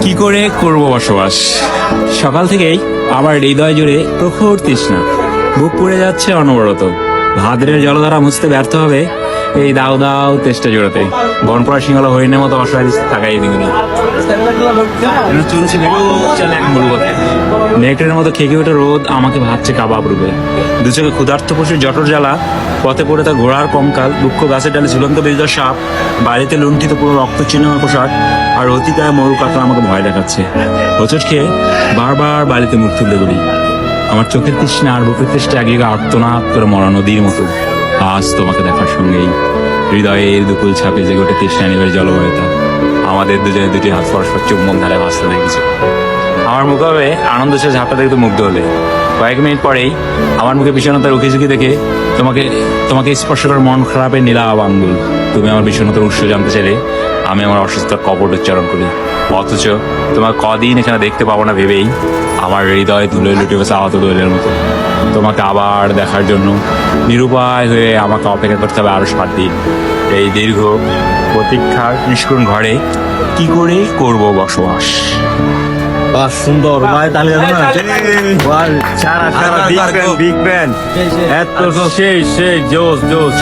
কি করে করব বসবাস? সকাল থেকেই আমার হৃদয় জুড়ে প্রখর তৃষ্ণা। বুক পুড়ে যাচ্ছে অনবরত। ভাদ্রের জলধারা মুছতে ব্যর্থ হবে এই দাও দাও তেষ্টা জোড়াতে। বনপড়া সিংহলা হরিণের মতো অসহায় থাকাই কথা নেকড়ের মতো খেকে ওঠে রোদ আমাকে ভাবছে কাবাব রূপে। দু চোখে ক্ষুধার্ত পশুর জটর জ্বালা পথে পড়ে তার ঘোড়ার কঙ্কাল, দুঃখ গাছের ডালে ঝুলন্ত বেজর সাপ, বাড়িতে লুণ্ঠিত পুরো রক্ত চিহ্ন পোশাক আর অতিকায় মরু কাকা আমাকে ভয় দেখাচ্ছে। হোঁচট খেয়ে বারবার বাড়িতে মুখ তুলে বলি আমার চোখের তৃষ্ণা আর বুকের তৃষ্ণা একদিকে আর্তনাদ করে মরা নদীর মতো। আজ তোমাকে দেখার সঙ্গেই হৃদয়ের দুকুল ছাপে যে গোটে তৃষ্ণা নিবের জলবায়ুতা। আমাদের দুজনে দুটি হাত পরস্পর চুম্বন ধারে ভাসতে দেখেছে আমার মুখ হবে আনন্দ সে ঝাপটা দেখতে মুগ্ধ হলে। কয়েক মিনিট পরেই আমার মুখে বিষণ্ণতার উকি ঝুঁকি দেখে তোমাকে তোমাকে স্পর্শ করার মন খারাপের নীলাভ আঙ্গুল। তুমি আমার বিষণ্ণতার উৎস জানতে চাইলে আমি আমার অসুস্থতার কপট উচ্চারণ করি। অথচ তোমার কদিন এখানে দেখতে পাবো না ভেবেই আমার হৃদয় ধুলে লুটে বসে আহত দোলের মতো। তোমাকে আবার দেখার জন্য নিরুপায় হয়ে আমাকে অপেক্ষা করতে হবে আরও সাত দিন। এই দীর্ঘ প্রতীক্ষার নিষ্কুণ ঘরে কি করে করব বসবাস? বাহ সুন্দর ভাই তাহলে সারা সারা বিগ ব্যান বিগ ব্যান এত সেই সেই জোস জোস